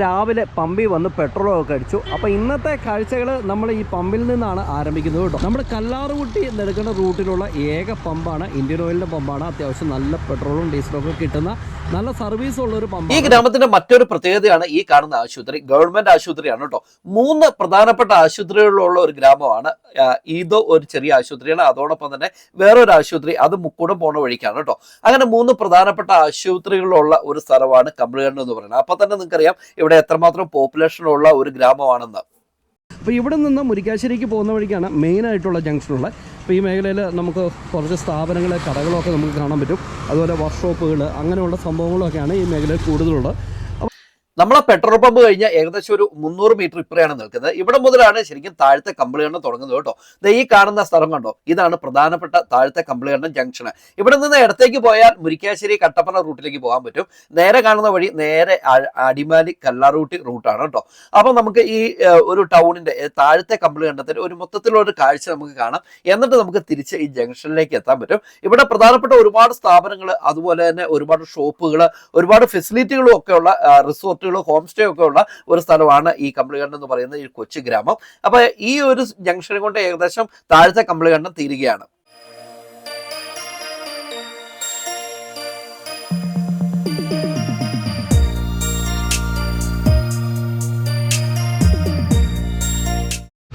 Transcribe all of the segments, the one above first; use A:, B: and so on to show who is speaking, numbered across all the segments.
A: രാവിലെ പമ്പിൽ വന്ന് പെട്രോളൊക്കെ അടിച്ചു അപ്പോൾ ഇന്നത്തെ കാഴ്ചകൾ നമ്മൾ ഈ പമ്പിൽ നിന്നാണ് ആരംഭിക്കുന്നത് കേട്ടോ. നമ്മുടെ കല്ലാറുകുട്ടി നെടുക്കുന്ന റൂട്ടിലുള്ള ഏക പമ്പാണ്. ഇന്ത്യൻ ഓയിലിന്റെ പമ്പാണ്. അത്യാവശ്യം നല്ല പെട്രോളും ഡീസലും ഒക്കെ കിട്ടുന്ന നല്ല സർവീസ് ഉള്ള ഒരു
B: ഈ
A: പമ്പാണ്
B: ഗ്രാമത്തിന്റെ മറ്റൊരു പ്രത്യേകതയാണ് ഈ കാണുന്ന ആശുപത്രി. ഗവൺമെന്റ് ആശുപത്രിയാണ് കേട്ടോ. മൂന്ന് പ്രധാനപ്പെട്ട ആശുപത്രികളിലുള്ള ഒരു ഗ്രാമമാണ്. ഇതോ ഒരു ചെറിയ ആശുപത്രിയാണ്. അതോടൊപ്പം തന്നെ വേറൊരു ആശുപത്രി അത് മുക്കൂടം പോണ വഴിക്കാണ് കേട്ടോ. അങ്ങനെ മൂന്ന് പ്രധാനപ്പെട്ട ആശുപത്രികളുള്ള ഒരു സ്ഥലമാണ് കമ്പിളികണ്ണ് എന്ന് പറയുന്നത്. അപ്പൊ തന്നെ നിങ്ങൾക്കറിയാം ഇവിടെ എത്രമാത്രം പോപ്പുലേഷൻ ഉള്ള ഒരു ഗ്രാമമാണെന്ന്.
A: അപ്പോൾ ഇവിടെ നിന്ന് മുരിക്കാശ്ശേരിക്ക് പോകുന്ന വഴിക്കാണ് മെയിൻ ആയിട്ടുള്ള ജംഗ്ഷനുള്ളത് അപ്പോൾ ഈ മേഖലയിൽ നമുക്ക് കുറച്ച് സ്ഥാപനങ്ങൾ കടകളൊക്കെ നമുക്ക് കാണാൻ പറ്റും. അതുപോലെ വർക്ക്ഷോപ്പുകൾ അങ്ങനെയുള്ള സംഭവങ്ങളൊക്കെയാണ് ഈ മേഖലയിൽ കൂടുതലുള്ളത്.
B: നമ്മളെ പെട്രോൾ പമ്പ് കഴിഞ്ഞ ഏകദേശം ഒരു മുന്നൂറ് മീറ്റർ ഇപ്പറയാണ് നിൽക്കുന്നത്. ഇവിടെ മുതലാണ് ശരിക്കും താഴത്തെ കമ്പിളികണ്ണം തുടങ്ങുന്നത് കേട്ടോ. ഈ കാണുന്ന സ്ഥലം കണ്ടോ? ഇതാണ് പ്രധാനപ്പെട്ട താഴത്തെ കമ്പിളികണ്ണം ജംഗ്ഷൻ ഇവിടെ നിന്ന് ഇടത്തേക്ക് പോയാൽ മുരിക്കാശ്ശേരി കട്ടപ്പന റൂട്ടിലേക്ക് പോകാൻ പറ്റും. നേരെ കാണുന്ന വഴി നേരെ അടിമാലി കല്ലാറൂട്ടി റൂട്ടാണ് കേട്ടോ. അപ്പൊ നമുക്ക് ഈ ഒരു ടൗണിന്റെ താഴത്തെ കമ്പിളികണ്ടത്തിൽ ഒരു മൊത്തത്തിലുള്ള ഒരു കാഴ്ച നമുക്ക് കാണാം. എന്നിട്ട് നമുക്ക് തിരിച്ച് ഈ ജംഗ്ഷനിലേക്ക് എത്താൻ പറ്റും. ഇവിടെ പ്രധാനപ്പെട്ട ഒരുപാട് സ്ഥാപനങ്ങൾ അതുപോലെ തന്നെ ഒരുപാട് ഷോപ്പുകൾ ഒരുപാട് ഫെസിലിറ്റികളും ഒക്കെയുള്ള ഉള്ള റിസോർട്ടുകൾ ഹോം സ്റ്റേ ഒക്കെ ഉള്ള ഒരു സ്ഥലമാണ് ഈ കമ്പിളികണ്ഠം എന്ന് പറയുന്ന ഈ കൊച്ചു ഗ്രാമം. അപ്പൊ ഈ ഒരു ജംഗ്ഷൻ കൊണ്ട് ഏകദേശം താഴത്തെ കമ്പിളികണ്ഠം തീരുകയാണ്.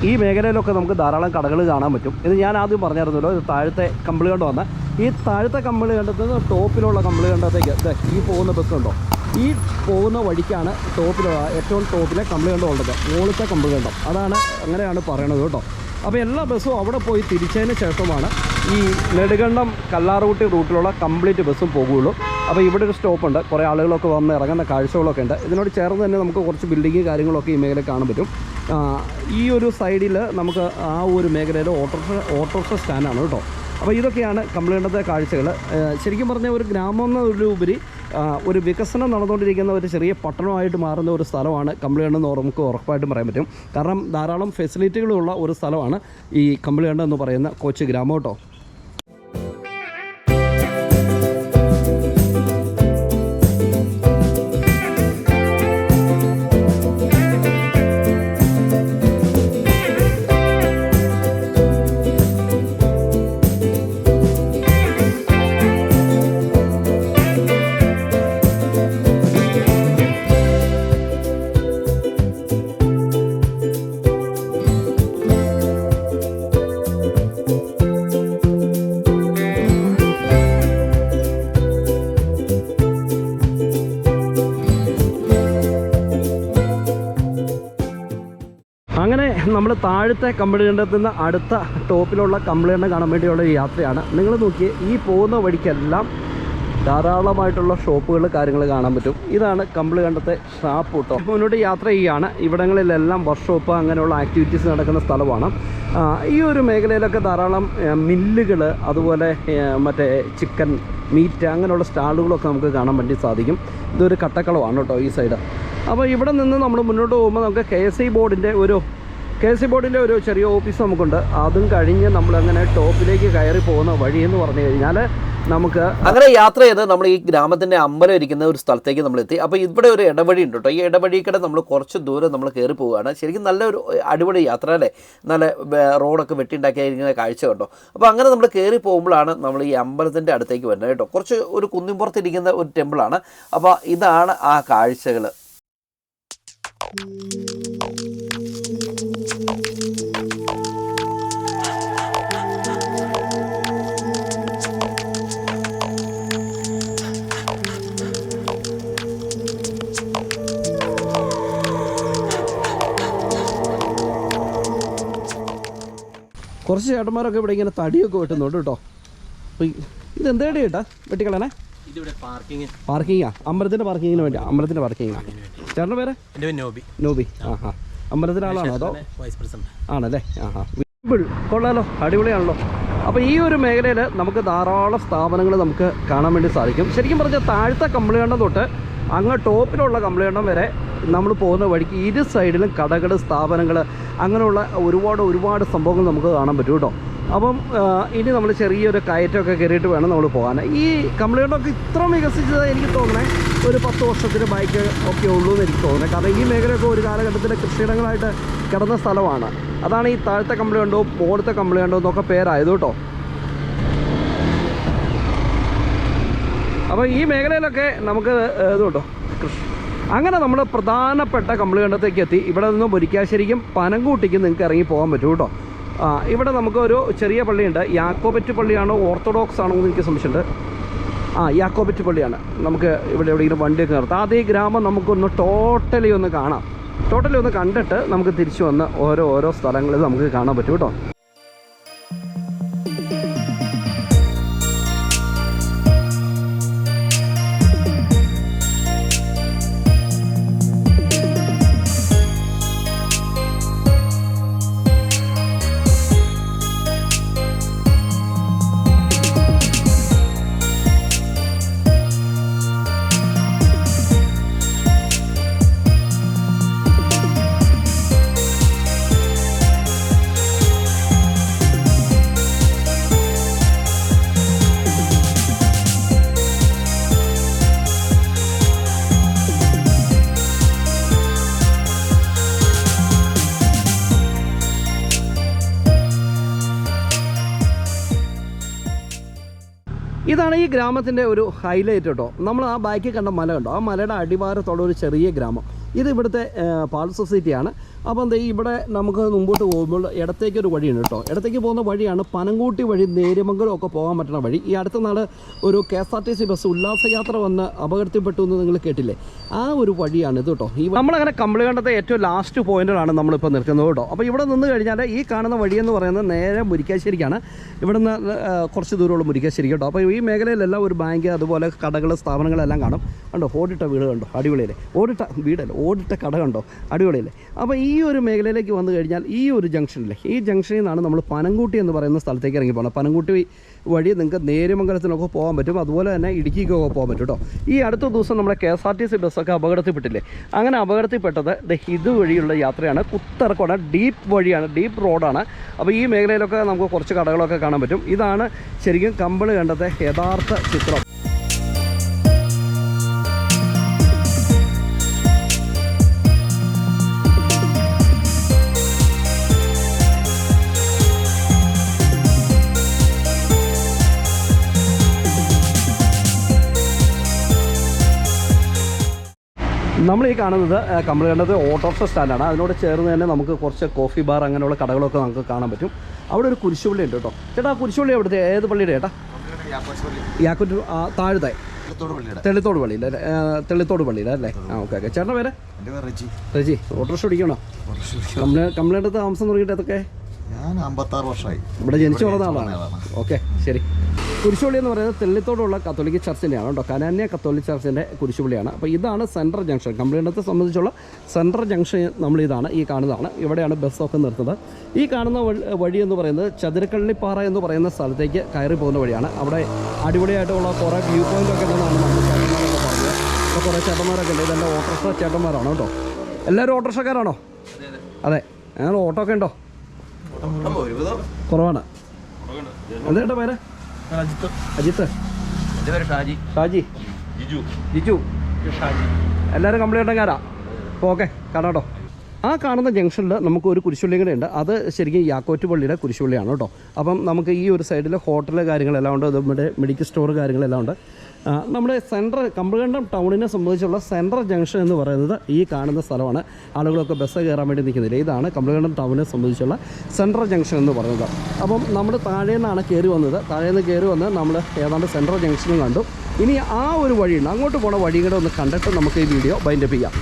A: ഈ മേഖലയിലൊക്കെ നമുക്ക് ധാരാളം കടകൾ കാണാൻ പറ്റും. ഇത് ഞാൻ ആദ്യം പറഞ്ഞായിരുന്നല്ലോ ഇത് താഴത്തെ കമ്പിളി കണ്ടു വന്ന ഈ താഴത്തെ കമ്പിളി കണ്ടത്തുനിന്ന് ടോപ്പിലുള്ള കമ്പിളി കണ്ടത്തേക്ക് ഈ പോകുന്ന ബസ് ഉണ്ടോ? ഈ പോകുന്ന വഴിക്കാണ് ടോപ്പിൽ ഏറ്റവും ടോപ്പിലെ കമ്പിളി കണ്ടം ഉള്ളത്. മുകളിലത്തെ കമ്പിളി കണ്ടം. അതാണ് അങ്ങനെയാണ് പറയണത് കേട്ടോ. അപ്പോൾ എല്ലാ ബസ്സും അവിടെ പോയി തിരിച്ചതിന് ശേഷമാണ് ഈ നെടുകണ്ടം കല്ലാറുകുട്ടി റൂട്ടിലുള്ള കംപ്ലീറ്റ് ബസ്സും പോകുള്ളൂ. അപ്പോൾ ഇവിടെ ഒരു സ്റ്റോപ്പ് ഉണ്ട് കുറേ ആളുകളൊക്കെ വന്ന് ഇറങ്ങുന്ന കാഴ്ചകളൊക്കെ ഉണ്ട്. ഇതിനോട് ചേർന്ന് തന്നെ നമുക്ക് കുറച്ച് ബിൽഡിങ് കാര്യങ്ങളൊക്കെ ഈ മേഖല കാണാൻ പറ്റും. ഈ ഒരു സൈഡിൽ നമുക്ക് ആ ഒരു മേഖലയിൽ ഓട്ടോറിക്ഷ ഓട്ടോറിക്ഷ സ്റ്റാൻഡാണ് കേട്ടോ. അപ്പോൾ ഇതൊക്കെയാണ് കമ്പ്ലൈന്റത്തെ കാഴ്ചകൾ. ശരിക്കും പറഞ്ഞാൽ ഒരു ഗ്രാമം എന്നതിലുപരി ഒരു വികസനം നടന്നുകൊണ്ടിരിക്കുന്ന ഒരു ചെറിയ പട്ടണമായിട്ട് മാറുന്ന ഒരു സ്ഥലമാണ് കമ്പിളികണ്ഠം എന്ന് നമുക്ക് ഉറപ്പായിട്ടും പറയാൻ പറ്റും. കാരണം ധാരാളം ഫെസിലിറ്റികളുള്ള ഒരു സ്ഥലമാണ് ഈ കമ്പിളികണ്ഠം എന്ന് പറയുന്ന കൊച്ചു ഗ്രാമം കേട്ടോ. നമ്മൾ താഴത്തെ കമ്പിളികണ്ഠത്തിൽ നിന്ന് അടുത്ത ടോപ്പിലുള്ള കമ്പിളികണ്ടം കാണാൻ വേണ്ടിയുള്ള യാത്രയാണ്. നിങ്ങൾ നോക്കിയേ ഈ പോകുന്ന വഴിക്കെല്ലാം ധാരാളമായിട്ടുള്ള ഷോപ്പുകൾ കാര്യങ്ങൾ കാണാൻ പറ്റും. ഇതാണ് കമ്പിളികണ്ടത്തെ ഷാപ്പ് കേട്ടോ മുന്നോട്ട് യാത്ര ചെയ്യുകയാണ്. ഇവിടങ്ങളിലെല്ലാം വർക്ക്ഷോപ്പ് അങ്ങനെയുള്ള ആക്ടിവിറ്റീസ് നടക്കുന്ന സ്ഥലമാണ്. ഈ ഒരു മേഖലയിലൊക്കെ ധാരാളം മില്ലുകൾ അതുപോലെ മറ്റേ ചിക്കൻ മീറ്റ് അങ്ങനെയുള്ള സ്റ്റാളുകളൊക്കെ നമുക്ക് കാണാൻ വേണ്ടി സാധിക്കും. ഇതൊരു കട്ടക്കളമാണ് കേട്ടോ ഈ സൈഡ്. അപ്പോൾ ഇവിടെ നിന്ന് നമ്മൾ മുന്നോട്ട് പോകുമ്പോൾ നമുക്ക് കെ ബോർഡിന്റെ ഒരു കെ ഇ ബോർഡിന്റെ ഒരു ചെറിയ ഓഫീസ് നമുക്കുണ്ട്. അതും കഴിഞ്ഞ് നമ്മളങ്ങനെ ടോപ്പിലേക്ക് കയറി പോകുന്ന വഴി എന്ന് പറഞ്ഞു കഴിഞ്ഞാൽ നമുക്ക്
B: അങ്ങനെ യാത്ര ചെയ്ത് നമ്മൾ ഈ ഗ്രാമത്തിന്റെ അമ്പലം ഇരിക്കുന്ന ഒരു സ്ഥലത്തേക്ക് നമ്മൾ എത്തി. അപ്പോൾ ഇവിടെ ഒരു ഇടവഴി ഉണ്ട് കേട്ടോ ഈ ഇടവഴി ഇടവഴിക്കടെ നമ്മൾ കുറച്ച് ദൂരം നമ്മൾ കയറി പോവുകയാണ്. ശരിക്കും നല്ലൊരു അടിപൊളി യാത്ര അല്ലേ? നല്ല റോഡൊക്കെ വെട്ടിണ്ടാക്കിയിരിക്കുന്ന കാഴ്ച കണ്ടോ? അപ്പോൾ അങ്ങനെ നമ്മൾ കയറി പോകുമ്പോഴാണ് നമ്മൾ ഈ അമ്പലത്തിന്റെ അടുത്തേക്ക് വരുന്നത് കേട്ടോ. കുറച്ച് ഒരു കുന്നിൻപുറത്തിരിക്കുന്ന ഒരു ടെമ്പിളാണ്. അപ്പോൾ ഇതാണ് ആ കാഴ്ചകൾ
A: കുറച്ച് ചേട്ടന്മാരൊക്കെ ഇവിടെ ഇങ്ങനെ തടിയൊക്കെ വെട്ടുന്നുണ്ട് കേട്ടോ. അപ്പോൾ ഇത് എന്തേടി കേട്ടാ വെട്ടിക്കളനെ
C: പാർക്കിംഗ്
A: പാർക്കിങ്ങാ അമ്പലത്തിന്റെ പാർക്കിങ്ങിന് വേണ്ടി അമ്പലത്തിന്റെ പാർക്കിങ്ങാ ചേട്ടന്റെ പേര്?
C: നോബി.
A: നോബി. ആ ഹാ അമ്പലത്തിന്റെ ആളാണോ അതോ?
C: വൈസ് പ്രസിഡന്റ്
A: ആണല്ലേ? ആ ഹാ കൊള്ളാലോ. അടിപൊളിയാണല്ലോ. അപ്പോൾ ഈ ഒരു മേഖലയിൽ നമുക്ക് ധാരാളം സ്ഥാപനങ്ങൾ നമുക്ക് കാണാൻ വേണ്ടി സാധിക്കും. ശരിക്കും പറഞ്ഞാൽ താഴത്തെ കമ്പിളികണ്ഠം തൊട്ട് അങ്ങ് ടോപ്പിലുള്ള കമ്പിളികണ്ഠം വരെ നമ്മൾ പോകുന്ന വഴിക്ക് ഇരു സൈഡിലും കടകൾ സ്ഥാപനങ്ങൾ അങ്ങനെയുള്ള ഒരുപാട് ഒരുപാട് സംഭവങ്ങൾ നമുക്ക് കാണാൻ പറ്റും കേട്ടോ. അപ്പം ഇനി നമ്മൾ ചെറിയൊരു കയറ്റമൊക്കെ കയറിയിട്ട് വേണം നമ്മൾ പോകാൻ. ഈ കമ്പിളികണ്ഠമൊക്കെ ഇത്ര വികസിച്ചത് എനിക്ക് തോന്നണേ. ഒരു പത്ത് വർഷത്തിന് ബൈക്ക് ഒക്കെ ഉള്ളൂ എന്ന് എനിക്ക് തോന്നുന്നത് കാരണം ഈ മേഖലയൊക്കെ ഒരു കാലഘട്ടത്തിൽ കൃഷിയിടങ്ങളായിട്ട് കിടന്ന സ്ഥലമാണ്. അതാണ് ഈ താഴത്തെ മുകളിലത്തെ കമ്പിളി കണ്ടോ എന്നൊക്കെ പേരായത് കേട്ടോ. അപ്പോൾ ഈ മേഖലയിലൊക്കെ നമുക്ക് ഇത് കേട്ടോ അങ്ങനെ നമ്മൾ പ്രധാനപ്പെട്ട കമ്പിളികണ്ടത്തേക്ക് എത്തി ഇവിടെ നിന്ന് മുരിക്കാശ്ശേരിക്കും പനങ്കൂട്ടിക്കും നിങ്ങൾക്ക് ഇറങ്ങി പോകാൻ പറ്റും കേട്ടോ. ഇവിടെ നമുക്ക് ഒരു ചെറിയ പള്ളിയുണ്ട്. യാക്കോബറ്റ് പള്ളിയാണോ ഓർത്തഡോക്സ് ആണോ എന്ന് എനിക്ക് സംശയമുണ്ട്. ആ യാക്കോബറ്റ് പള്ളിയാണ്. നമുക്ക് ഇവിടെ എവിടെയെങ്കിലും വണ്ടിയൊക്കെ നിർത്താം. അതേ ഗ്രാമം നമുക്കൊന്ന് ടോട്ടലി ഒന്ന് കാണാം. ടോട്ടലി ഒന്ന് കണ്ടിട്ട് നമുക്ക് തിരിച്ചു വന്ന് ഓരോ ഓരോ സ്ഥലങ്ങളിൽ നമുക്ക് കാണാൻ പറ്റും കേട്ടോ. ഇതാണ് ഈ ഗ്രാമത്തിന്റെ ഒരു ഹൈലൈറ്റ് കേട്ടോ. നമ്മൾ ആ ബാക്കിൽ കണ്ട മല കണ്ടോ? ആ മലയുടെ അടിവാരത്തോടെ ഒരു ചെറിയ ഗ്രാമം. ഇത് ഇവിടുത്തെ പാൾ സൊസൈറ്റിയാണ് അപ്പോൾ എന്താ ഇവിടെ നമുക്ക് മുമ്പോട്ട് പോകുമ്പോൾ ഇടത്തേക്ക് ഒരു വഴിയുണ്ട് കേട്ടോ. ഇടത്തേക്ക് പോകുന്ന വഴിയാണ് പനങ്കൂട്ടി വഴി നേര്യമംഗലം ഒക്കെ പോകാൻ പറ്റുന്ന വഴി. ഈ അടുത്ത നാൾ ഒരു K S R T C bus ഉല്ലാസയാത്ര വന്ന് അപകടത്തിൽപ്പെട്ടു എന്ന് നിങ്ങൾ കേട്ടില്ലേ? ആ ഒരു വഴിയാണ് ഇത് കേട്ടോ. ഈ നമ്മളങ്ങനെ കമ്പളികണ്ടത്തെ ഏറ്റവും ലാസ്റ്റ് പോയിന്റിലാണ് നമ്മളിപ്പോൾ നിൽക്കുന്നത് കേട്ടോ. അപ്പോൾ ഇവിടെ നിന്ന് കഴിഞ്ഞാൽ ഈ കാണുന്ന വഴിയെന്ന് പറയുന്നത് നേരെ മുരിക്കാശ്ശേരിക്കാണ്. ഇവിടെ നിന്ന് കുറച്ച് ദൂരമുള്ള മുരിക്കാശ്ശേരി കേട്ടോ. അപ്പോൾ ഈ മേഖലയിലെല്ലാം ഒരു ബാങ്ക് അതുപോലെ കടകൾ സ്ഥാപനങ്ങളെല്ലാം കാണും. കണ്ടോ ഓടിട്ട വീട് കണ്ടോ അടിപൊളിയല്ലേ? ഓടിട്ട വീടല്ല ഓടിട്ട കട കണ്ടോ അടിപൊളിയല്ലേ? അപ്പോൾ ഈ ഒരു മേഖലയിലേക്ക് വന്നു കഴിഞ്ഞാൽ ഈ ഒരു ജംഗ്ഷനിൽ ഈ ജംഗ്ഷനിൽ നിന്നാണ് നമ്മൾ പനങ്കൂട്ടി എന്ന് പറയുന്ന സ്ഥലത്തേക്ക് ഇറങ്ങി പോകണം പനങ്കൂട്ടി വഴി നിങ്ങൾക്ക് നേര്യമംഗലത്തിനൊക്കെ പോകാൻ പറ്റും. അതുപോലെ തന്നെ ഇടുക്കിക്കൊക്കെ പോകാൻ പറ്റും കേട്ടോ ഈ അടുത്ത ദിവസം നമ്മുടെ K S R T C ബസ്സൊക്കെ അപകടത്തിൽപ്പെട്ടില്ലേ? അങ്ങനെ അപകടത്തിൽപ്പെട്ടത് ഇതുവഴിയുള്ള യാത്രയാണ്. കുത്തിറക്കമാണ് ഡീപ്പ് വഴിയാണ് ഡീപ്പ് റോഡാണ്. അപ്പോൾ ഈ മേഖലയിലൊക്കെ നമുക്ക് കുറച്ച് കടകളൊക്കെ കാണാൻ പറ്റും. ഇതാണ് ശരിക്കും കമ്പിൾ കണ്ടത്തെ യഥാർത്ഥ ചിത്രം. നമ്മൾ ഈ കാണുന്നത് ഏഹ്, കണ്ടത് ഓട്ടോറിക്ഷ സ്റ്റാൻഡാണ് അതിനോട് ചേർന്ന് തന്നെ നമുക്ക് കുറച്ച് കോഫി ബാർ അങ്ങനെയുള്ള കടകളൊക്കെ നമുക്ക് കാണാൻ പറ്റും. അവിടെ ഒരു കുരിശുപള്ളി ഉണ്ട് കേട്ടോ. ചേട്ടാ ആ കുരിശുപള്ളി എവിടുത്തെ? ഏത് പള്ളിയുടെ ചേട്ടാ? യാക്കൂറ്റ് ആ, താഴത്തെ തെളിത്തോട് പള്ളിയിൽ അല്ലേ? തെളിത്തോട് പള്ളിയിൽ അല്ലേ? ആ ഓക്കെ ഓക്കെ. ചേട്ടന്റെ പേര്?
C: റെജി.
A: ഓട്ടോറിക്ഷ ഓടിക്കണോ കമ്പളി കമ്പളിയുടെ താമസം തുടങ്ങിയിട്ട് അതൊക്കെ
C: ഞാൻ അമ്പത്താറ് വർഷമായി.
A: ഇവിടെ ജനിച്ചു വളർന്ന ആളാണ്. ഓക്കെ ശരി. കുരിശുപള്ളി എന്ന് പറയുന്നത് തെള്ളിത്തോടുള്ള കത്തോലിക്ക ചർച്ചിന്റെയാണ് കേട്ടോ. കനാന്യ കത്തോലിക് ചർച്ചിന്റെ കുരിശുപള്ളിയാണ്. അപ്പോൾ ഇതാണ് സെൻട്രൽ ജംഗ്ഷൻ. കമ്പ്ലീനത്തെ സംബന്ധിച്ചുള്ള സെൻട്രൽ ജംഗ്ഷൻ നമ്മളിതാണ് ഈ കാണുന്നതാണ്. ഇവിടെയാണ് ബസ്സൊക്കെ നിർത്തുന്നത്. ഈ കാണുന്ന വഴി- എന്ന് പറയുന്നത് ചതുരക്കള്ളിപ്പാറ എന്ന് പറയുന്ന സ്ഥലത്തേക്ക് കയറി പോകുന്ന വഴിയാണ്. അവിടെ അടിപൊളിയായിട്ടുള്ള കുറേ വ്യൂ പോയിന്റ് ഒക്കെ ഉണ്ടെന്നാണ് നമ്മൾ പറഞ്ഞത് അപ്പോൾ കുറേ ചേട്ടന്മാരൊക്കെ ഉണ്ട്. ഇതെല്ലാം ഓട്ടോറിക്ഷ ചേട്ടന്മാരാണ് കേട്ടോ? എല്ലാവരും ഓട്ടോറിക്ഷക്കാരാണോ? അതെ. ഞങ്ങൾ ഓട്ടോ ഒക്കെ ഉണ്ടോ കുറവാണ്. എന്താ പേര്? അജിത്ത്
B: എന്റെ പേര് ഷാജി
A: ഷാജി
B: ജിജു
A: ജിജു എല്ലാവരും കംപ്ലൈന്റുകാരാ അപ്പോൾ ഓക്കെ കാണാം കേട്ടോ ആ കാണുന്ന ജംഗ്ഷനിൽ നമുക്ക് ഒരു കുരിശുള്ളി കൂടെ ഉണ്ട്. അത് ശരിക്കും യാക്കോറ്റ് പള്ളിയുടെ കുരിശുപള്ളിയാണ് കേട്ടോ. അപ്പം നമുക്ക് ഈ ഒരു സൈഡിൽ ഹോട്ടൽ കാര്യങ്ങളെല്ലാം ഉണ്ട്. നമ്മുടെ മെഡിക്കൽ സ്റ്റോർ കാര്യങ്ങളെല്ലാം ഉണ്ട്. നമ്മുടെ സെൻട്രൽ കമ്പകണ്ഠം ടൗണിനെ സംബന്ധിച്ചുള്ള സെൻട്രൽ ജംഗ്ഷൻ എന്ന് പറയുന്നത് ഈ കാണുന്ന സ്ഥലമാണ്. ആളുകളൊക്കെ ബസ് കയറാൻ വേണ്ടി നിൽക്കുന്നില്ല. ഇതാണ് കമ്പകണ്ഠം ടൗണിനെ സംബന്ധിച്ചുള്ള സെൻട്രൽ ജംഗ്ഷൻ എന്ന് പറയുന്നത്. അപ്പം നമ്മൾ താഴെ നിന്നാണ് കയറി വന്നത്. താഴെ നിന്ന് കയറി വന്ന് നമ്മൾ ഏതാണ്ട് സെൻട്രൽ ജംഗ്ഷനും കണ്ടു. ഇനി ആ ഒരു വഴിയുണ്ട്. അങ്ങോട്ട് പോണ വഴി കൂടെ ഒന്ന് കണ്ടിട്ട് നമുക്ക് ഈ വീഡിയോ ബൈൻഡപ്പ് ചെയ്യാം.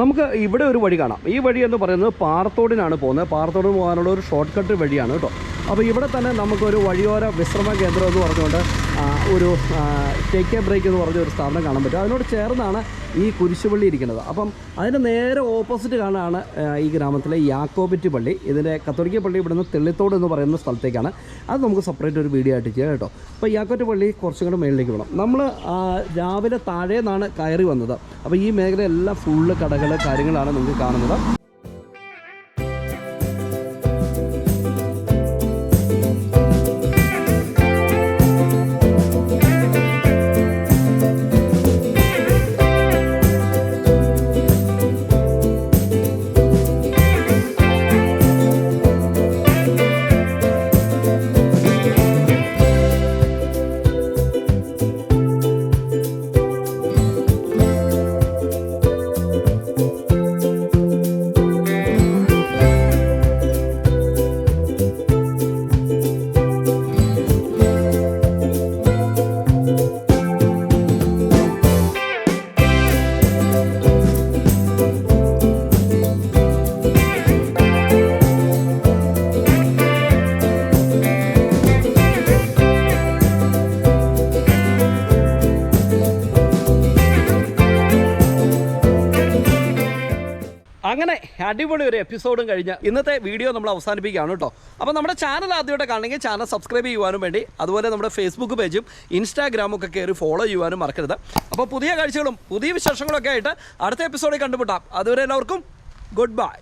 A: നമുക്ക് ഇവിടെ ഒരു വഴി കാണാം. ഈ വഴി എന്ന് പറയുന്നത് പാറത്തോടിനാണ് പോകുന്നത്. പാറത്തോടിന് പോകാനുള്ള ഒരു ഷോർട്ട് കട്ട് വഴിയാണ് കേട്ടോ. അപ്പോൾ ഇവിടെ തന്നെ നമുക്കൊരു വഴിയോര വിശ്രമ കേന്ദ്രം എന്ന് പറഞ്ഞുകൊണ്ട് ഒരു ടേക്ക് എ ബ്രേക്ക് എന്ന് പറഞ്ഞ ഒരു സ്ഥാപനം കാണാൻ പറ്റും. അതിനോട് ചേർന്നാണ് ഈ കുരിശുപള്ളി ഇരിക്കുന്നത്. അപ്പം അതിന് നേരെ ഓപ്പോസിറ്റ് കാണാണ് ഈ ഗ്രാമത്തിലെ യാക്കോബിറ്റ് പള്ളി. ഇതിന്റെ കത്തോലിക്ക പള്ളി ഇവിടുന്ന് തെള്ളിത്തോട് എന്ന് പറയുന്ന സ്ഥലത്തേക്കാണ്. അത് നമുക്ക് സെപ്പറേറ്റ് ഒരു വീഡിയോ ആയിട്ട് ചെയ്യാം കേട്ടോ. അപ്പോൾ യാക്കോറ്റ് പള്ളി കുറച്ചും കൂടെ മേളിലേക്ക് വേണം നമ്മൾ രാവിലെ താഴെ നിന്നാണ് കയറി വന്നത്. അപ്പോൾ ഈ മേഖലയെല്ലാം ഫുള്ള് കടകൾ കാര്യങ്ങളാണ് നമുക്ക് കാണുന്നത്. അടിപൊളി ഒരു എപ്പിസോഡും കഴിഞ്ഞ് ഇന്നത്തെ വീഡിയോ നമ്മൾ അവസാനിപ്പിക്കുകയാണ് കേട്ടോ. അപ്പോൾ നമ്മുടെ ചാനൽ ആദ്യമായിട്ട് കാണണമെങ്കിൽ ചാനൽ സബ്സ്ക്രൈബ് ചെയ്യുവാനും വേണ്ടി അതുപോലെ നമ്മുടെ ഫേസ്ബുക്ക് പേജും ഇൻസ്റ്റാഗ്രാമും ഒക്കെ കയറി ഫോളോ ചെയ്യുവാനും മറക്കരുത്. അപ്പോൾ പുതിയ കാഴ്ചകളും പുതിയ വിശേഷങ്ങളൊക്കെ ആയിട്ട് അടുത്ത എപ്പിസോഡിൽ കണ്ടുമുട്ടാം. അതുവരെ എല്ലാവർക്കും ഗുഡ് ബൈ